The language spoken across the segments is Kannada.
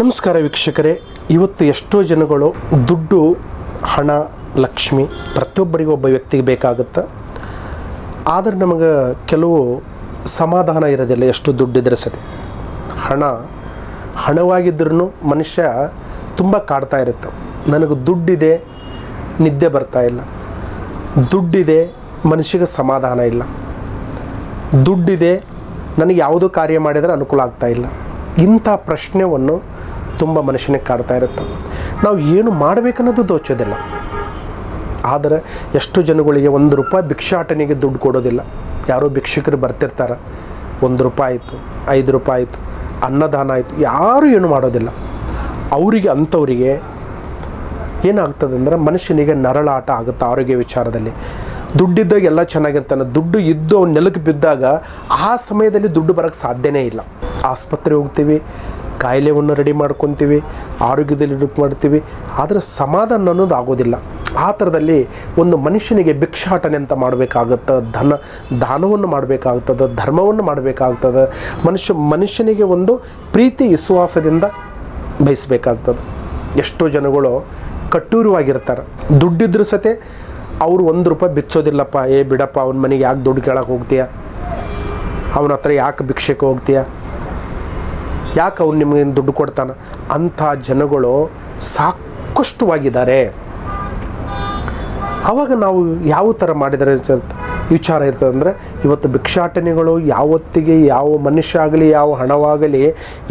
ನಮಸ್ಕಾರ ವೀಕ್ಷಕರೇ. ಇವತ್ತು ಎಷ್ಟೋ ಜನಗಳು ದುಡ್ಡು, ಹಣ, ಲಕ್ಷ್ಮಿ ಪ್ರತಿಯೊಬ್ಬರಿಗೂ ಒಬ್ಬ ವ್ಯಕ್ತಿಗೆ ಬೇಕಾಗುತ್ತೆ. ಆದರೆ ನಮಗೆ ಕೆಲವು ಸಮಾಧಾನ ಇರೋದಿಲ್ಲ ಎಷ್ಟು ದುಡ್ಡಿದ್ರೆ ಸರಿ ಹಣ ಹಣವಾಗಿದ್ರೂ ಮನುಷ್ಯ ತುಂಬ ಕಾಡ್ತಾ ಇರುತ್ತೆ. ನನಗೆ ದುಡ್ಡಿದೆ, ನಿದ್ದೆ ಬರ್ತಾ ಇಲ್ಲ. ದುಡ್ಡಿದೆ, ಮನುಷ್ಯಗೆ ಸಮಾಧಾನ ಇಲ್ಲ. ದುಡ್ಡಿದೆ, ನನಗೆ ಯಾವುದೋ ಕಾರ್ಯ ಮಾಡಿದರೆ ಅನುಕೂಲ ಆಗ್ತಾ ಇಲ್ಲ. ಇಂಥ ಪ್ರಶ್ನೆಯನ್ನು ತುಂಬ ಮನುಷ್ಯನಿಗೆ ಕಾಡ್ತಾ ಇರುತ್ತೆ. ನಾವು ಏನು ಮಾಡಬೇಕನ್ನೋದು ದೋಚೋದಿಲ್ಲ. ಆದರೆ ಎಷ್ಟು ಜನಗಳಿಗೆ ಒಂದು ರೂಪಾಯಿ ಭಿಕ್ಷಾಟನೆಗೆ ದುಡ್ಡು ಕೊಡೋದಿಲ್ಲ. ಯಾರೋ ಭಿಕ್ಷುಕರು ಬರ್ತಿರ್ತಾರೆ. ಒಂದು ರೂಪಾಯಿ ಆಯಿತು, ಐದು ರೂಪಾಯಿ ಆಯಿತು, ಅನ್ನದಾನ ಆಯಿತು, ಯಾರೂ ಏನು ಮಾಡೋದಿಲ್ಲ. ಅವರಿಗೆ, ಅಂಥವರಿಗೆ ಏನಾಗ್ತದೆ ಅಂದ್ರೆ ಮನುಷ್ಯನಿಗೆ ನರಳಾಟ ಆಗುತ್ತೆ ಆರೋಗ್ಯ ವಿಚಾರದಲ್ಲಿ. ದುಡ್ಡಿದ್ದಾಗ ಎಲ್ಲ ಚೆನ್ನಾಗಿರ್ತಾನೆ. ದುಡ್ಡು ಇದ್ದು ಅವ್ನು ನೆಲಕ್ಕೆ ಬಿದ್ದಾಗ ಆ ಸಮಯದಲ್ಲಿ ದುಡ್ಡು ಬರೋಕ್ಕೆ ಸಾಧ್ಯನೇ ಇಲ್ಲ. ಆಸ್ಪತ್ರೆ ಹೋಗ್ತೀವಿ ಕಾಯಿಲೆವನ್ನು ರೆಡಿ ಮಾಡ್ಕೊತೀವಿ, ಆರೋಗ್ಯದಲ್ಲಿ ರೆಡಿ ಮಾಡ್ತೀವಿ. ಆದರೆ ಸಮಾಧಾನ ಅನ್ನೋದು ಆಗೋದಿಲ್ಲ. ಆ ಥರದಲ್ಲಿ ಒಂದು ಮನುಷ್ಯನಿಗೆ ಭಿಕ್ಷಾಟನೆ ಅಂತ ಮಾಡಬೇಕಾಗತ್ತೆ, ಧನ, ದಾನವನ್ನು ಮಾಡಬೇಕಾಗ್ತದೆ, ಧರ್ಮವನ್ನು ಮಾಡಬೇಕಾಗ್ತದೆ. ಮನುಷ್ಯ, ಮನುಷ್ಯನಿಗೆ ಒಂದು ಪ್ರೀತಿ, ವಿಶ್ವಾಸದಿಂದ ಬಯಸಬೇಕಾಗ್ತದೆ. ಎಷ್ಟೋ ಜನಗಳು ಕಟ್ಟೂರವಾಗಿರ್ತಾರೆ. ದುಡ್ಡಿದ್ರೂ ಸತೆ ಅವರು ಒಂದು ರೂಪಾಯಿ ಬಿಚ್ಚೋದಿಲ್ಲಪ್ಪ, ಏ ಬಿಡಪ್ಪ, ಅವನ ಮನೆಗೆ ಯಾಕೆ ದುಡ್ಡು ಕೇಳಕ್ಕೆ ಹೋಗ್ತೀಯ? ಅವನ ಹತ್ರ ಯಾಕೆ ಭಿಕ್ಷೆಗೆ ಹೋಗ್ತೀಯ? ಯಾಕೆ ಅವ್ನು ನಿಮಗೆ ದುಡ್ಡು ಕೊಡ್ತಾನೆ? ಅಂಥ ಜನಗಳು ಸಾಕಷ್ಟುವಾಗಿದ್ದಾರೆ. ಆವಾಗ ನಾವು ಯಾವ ಥರ ಮಾಡಿದರೆ ವಿಚಾರ ಇರ್ತದೆ ಅಂದರೆ, ಇವತ್ತು ಭಿಕ್ಷಾಟನೆಗಳು ಯಾವತ್ತಿಗೆ ಯಾವ ಮನುಷ್ಯ ಆಗಲಿ, ಯಾವ ಹಣವಾಗಲಿ,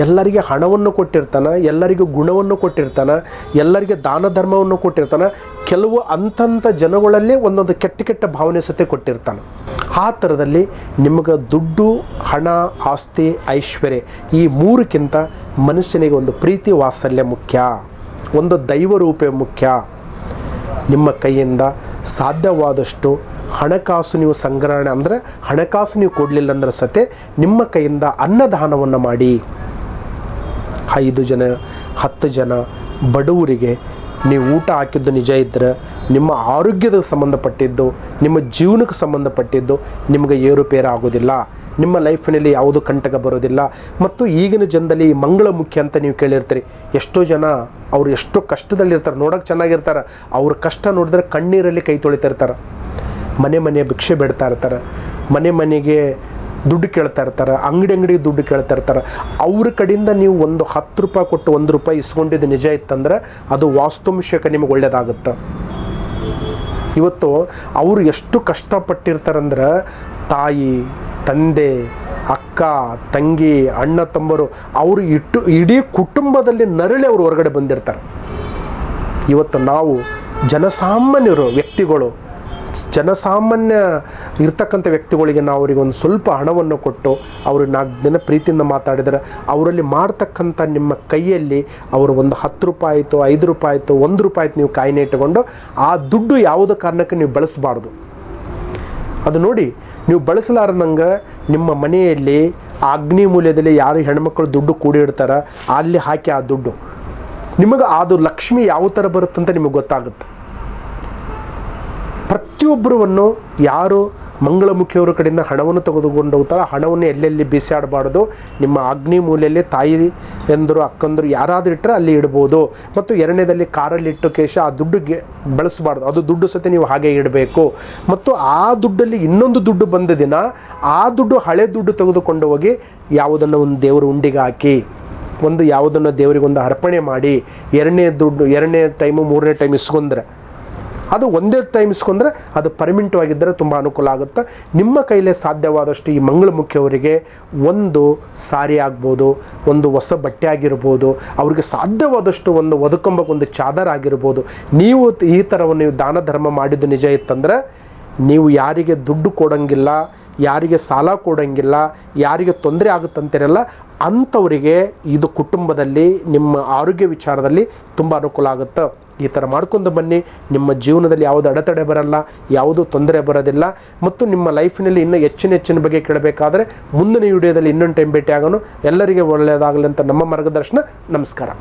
ಎಲ್ಲರಿಗೆ ಹಣವನ್ನು ಕೊಟ್ಟಿರ್ತಾನೆ, ಎಲ್ಲರಿಗೂ ಗುಣವನ್ನು ಕೊಟ್ಟಿರ್ತಾನೆ, ಎಲ್ಲರಿಗೆ ದಾನ ಧರ್ಮವನ್ನು ಕೊಟ್ಟಿರ್ತಾನೆ, ಕೆಲವು ಅಂಥಂಥ ಜನಗಳಲ್ಲೇ ಒಂದೊಂದು ಕೆಟ್ಟ ಕೆಟ್ಟ ಭಾವನೆ ಸತೆ ಕೊಟ್ಟಿರ್ತಾನೆ. ಆ ಥರದಲ್ಲಿ ನಿಮಗೆ ದುಡ್ಡು, ಹಣ, ಆಸ್ತಿ, ಐಶ್ವರ್ಯ ಈ ಮೂರಕ್ಕಿಂತ ಮನುಷ್ಯನಿಗೆ ಒಂದು ಪ್ರೀತಿ ವಾತ್ಸಲ್ಯ ಮುಖ್ಯ. ಒಂದು ದೈವ ರೂಪೇ ಮುಖ್ಯ. ನಿಮ್ಮ ಕೈಯಿಂದ ಸಾಧ್ಯವಾದಷ್ಟು ಹಣಕಾಸು ನೀವು ಸಂಗ್ರಹಣೆ ಅಂದರೆ ಹಣಕಾಸು ನೀವು ಕೊಡಲಿಲ್ಲ ಅಂದ್ರೆ ಸತೆ ನಿಮ್ಮ ಕೈಯಿಂದ ಅನ್ನದಾನವನ್ನು ಮಾಡಿ. ಐದು ಜನ, ಹತ್ತು ಜನ ಬಡವರಿಗೆ ನೀವು ಊಟ ಹಾಕಿದ್ದು ನಿಜ ಇದ್ದರೆ ನಿಮ್ಮ ಆರೋಗ್ಯದ ಸಂಬಂಧಪಟ್ಟಿದ್ದು, ನಿಮ್ಮ ಜೀವನಕ್ಕೆ ಸಂಬಂಧಪಟ್ಟಿದ್ದು ನಿಮಗೆ ಏರುಪೇರು ಆಗೋದಿಲ್ಲ ನಿಮ್ಮ ಲೈಫಿನಲ್ಲಿ ಯಾವುದು ಕಂಟಕ ಬರೋದಿಲ್ಲ ಮತ್ತು ಈಗಿನ ಜನದಲ್ಲಿ ಮಂಗಳ ಮುಖ್ಯ ಅಂತ ನೀವು ಕೇಳಿರ್ತೀರಿ. ಎಷ್ಟೋ ಜನ ಅವ್ರು ಎಷ್ಟೋ ಕಷ್ಟದಲ್ಲಿರ್ತಾರೆ. ನೋಡೋಕೆ ಚೆನ್ನಾಗಿರ್ತಾರೆ. ಅವ್ರ ಕಷ್ಟ ನೋಡಿದ್ರೆ ಕಣ್ಣೀರಲ್ಲಿ ಕೈ ತೊಳಿತಿರ್ತಾರೆ. ಮನೆ ಮನೆ ಭಿಕ್ಷೆ ಬೇಡ್ತಾ ಇರ್ತಾರೆ. ಮನೆ ಮನೆಗೆ ದುಡ್ಡು ಕೇಳ್ತಾ ಇರ್ತಾರೆ. ಅಂಗಡಿ ಅಂಗಡಿಗೆ ದುಡ್ಡು ಕೇಳ್ತಾ ಇರ್ತಾರೆ. ಅವ್ರ ಕಡೆಯಿಂದ ನೀವು ಒಂದು ಹತ್ತು ರೂಪಾಯಿ ಕೊಟ್ಟು ಒಂದು ರೂಪಾಯಿ ಇಸ್ಕೊಂಡಿದ್ದು ನಿಜ ಇತ್ತಂದ್ರೆ ಅದು ವಾಸ್ತುಂಶಕ್ಕೆ ನಿಮಗೆ ಒಳ್ಳೇದಾಗುತ್ತೆ ಇವತ್ತು ಅವರು ಎಷ್ಟು ಕಷ್ಟಪಟ್ಟಿರ್ತಾರಂದ್ರೆ ತಾಯಿ, ತಂದೆ, ಅಕ್ಕ, ತಂಗಿ, ಅಣ್ಣ, ತಮ್ಮರು, ಅವರು ಇಟ್ಟು ಇಡೀ ಕುಟುಂಬದಲ್ಲಿ ನರಳಿ ಅವರು ಹೊರಗಡೆ ಬಂದಿರ್ತಾರೆ. ಇವತ್ತು ನಾವು ಜನಸಾಮಾನ್ಯರು, ವ್ಯಕ್ತಿಗಳು ಜನಸಾಮಾನ್ಯ ಇರ್ತಕ್ಕಂಥ ವ್ಯಕ್ತಿಗಳಿಗೆ ನಾವು ಅವರಿಗೆ ಒಂದು ಸ್ವಲ್ಪ ಹಣವನ್ನು ಕೊಟ್ಟು ಅವರು ನಾಲ್ಕು ದಿನ ಪ್ರೀತಿಯಿಂದ ಮಾತಾಡಿದರೆ ಅವರಲ್ಲಿ ಮಾಡ್ತಕ್ಕಂಥ ನಿಮ್ಮ ಕೈಯಲ್ಲಿ ಅವರು ಒಂದು ಹತ್ತು ರೂಪಾಯಿ ಆಯಿತು, ಐದು ರೂಪಾಯಿ ಆಯಿತು, ಒಂದು ರೂಪಾಯಿ ಆಯ್ತು ನೀವು ಕಾಯಿನೆ ಇಟ್ಟುಕೊಂಡು ಆ ದುಡ್ಡು ಯಾವುದೇ ಕಾರಣಕ್ಕೆ ನೀವು ಬಳಸಬಾರ್ದು. ಅದು ನೋಡಿ, ನೀವು ಬಳಸಲಾರ್ದಂಗೆ ನಿಮ್ಮ ಮನೆಯಲ್ಲಿ ಆ ಅಗ್ನಿ ಮೂಲ್ಯದಲ್ಲಿ ಯಾರು ಹೆಣ್ಮಕ್ಳು ದುಡ್ಡು ಕೂಡಿಡ್ತಾರ ಅಲ್ಲಿ ಹಾಕಿ ಆ ದುಡ್ಡು. ನಿಮಗೆ ಅದು ಲಕ್ಷ್ಮಿ ಯಾವ ಥರ ಬರುತ್ತಂತ ನಿಮಗೆ ಗೊತ್ತಾಗುತ್ತೆ. ಪ್ರತಿಯೊಬ್ಬರನ್ನು ಯಾರು ಮಂಗಳಮುಖಿಯವರ ಕಡೆಯಿಂದ ಹಣವನ್ನು ತೆಗೆದುಕೊಂಡು ಹೋಗ್ತಾರೆ, ಹಣವನ್ನು ಎಲ್ಲೆಲ್ಲಿ ಬಿಸಾಡಬಾರ್ದು, ನಿಮ್ಮ ಅಗ್ನಿ ಮೂಲೆಯಲ್ಲಿ ತಾಯಿ ಎಂದರು, ಅಕ್ಕಂದರು ಯಾರಾದರೂ ಇಟ್ಟರೆ ಅಲ್ಲಿ ಇಡ್ಬೋದು. ಮತ್ತು ಎರಡನೇದಲ್ಲಿ ಕಾರಲ್ಲಿ ಇಟ್ಟು ಕೇಶ, ಆ ದುಡ್ಡು ಬಳಸಬಾರ್ದು. ಅದು ದುಡ್ಡು ಸತೆ ನೀವು ಹಾಗೆ ಇಡಬೇಕು. ಮತ್ತು ಆ ದುಡ್ಡಲ್ಲಿ ಇನ್ನೊಂದು ದುಡ್ಡು ಬಂದ ದಿನ ಆ ದುಡ್ಡು ಹಳೆ ದುಡ್ಡು ತೆಗೆದುಕೊಂಡು ಹೋಗಿ ಯಾವುದನ್ನು ಒಂದು ದೇವರು ಉಂಡಿಗೆ ಹಾಕಿ, ಒಂದು ಯಾವುದನ್ನು ದೇವರಿಗೆ ಒಂದು ಅರ್ಪಣೆ ಮಾಡಿ, ಎರಡನೇ ದುಡ್ಡು, ಎರಡನೇ ಟೈಮು ಮೂರನೇ ಟೈಮ್ ಇಸ್ಕೊಂಡ್ರೆ ಅದು ಒಂದೇ ಟೈಮ್ ಇಸ್ಕೊಂಡ್ರೆ ಅದು ಪರ್ಮಿಂಟವಾಗಿದ್ದರೆ ತುಂಬ ಅನುಕೂಲ ಆಗುತ್ತೆ. ನಿಮ್ಮ ಕೈಲೇ ಸಾಧ್ಯವಾದಷ್ಟು ಈ ಮಂಗಳಮುಖಿಯವರಿಗೆ ಒಂದು ಸಾರಿ ಆಗ್ಬೋದು, ಒಂದು ಹೊಸ ಬಟ್ಟೆ ಆಗಿರ್ಬೋದು, ಅವ್ರಿಗೆ ಸಾಧ್ಯವಾದಷ್ಟು ಒಂದು ಒಂದು ಚಾದರ್ ಆಗಿರ್ಬೋದು. ನೀವು ಈ ಥರವನ್ನು ನೀವು ದಾನ ಧರ್ಮ ಮಾಡಿದ್ದು ನಿಜ ಇತ್ತಂದರೆ ನೀವು ಯಾರಿಗೆ ದುಡ್ಡು ಕೊಡೋಂಗಿಲ್ಲ, ಯಾರಿಗೆ ಸಾಲ ಕೊಡೋಂಗಿಲ್ಲ, ಯಾರಿಗೆ ತೊಂದರೆ ಆಗುತ್ತಂತಿರಲ್ಲ ಅಂಥವರಿಗೆ ಇದು ಕುಟುಂಬದಲ್ಲಿ ನಿಮ್ಮ ಆರೋಗ್ಯ ವಿಚಾರದಲ್ಲಿ ತುಂಬ ಅನುಕೂಲ ಆಗುತ್ತೆ. ಈ ಥರ ಮಾಡ್ಕೊಂಡು ಬನ್ನಿ. ನಿಮ್ಮ ಜೀವನದಲ್ಲಿ ಯಾವುದು ಅಡೆತಡೆ ಬರಲ್ಲ, ಯಾವುದು ತೊಂದರೆ ಬರೋದಿಲ್ಲ. ಮತ್ತು ನಿಮ್ಮ ಲೈಫಿನಲ್ಲಿ ಇನ್ನೂ ಹೆಚ್ಚಿನ ಹೆಚ್ಚಿನ ಬಗ್ಗೆ ಕೇಳಬೇಕಾದ್ರೆ ಮುಂದಿನ ವಿಡಿಯೋದಲ್ಲಿ ಇನ್ನೊಂದು ಟೈಮ್ ಭೇಟಿ ಆಗೋನು ಎಲ್ಲರಿಗೆ ಒಳ್ಳೆಯದಾಗಲಿ ಅಂತ ನಮ್ಮ ಮಾರ್ಗದರ್ಶನ. ನಮಸ್ಕಾರ.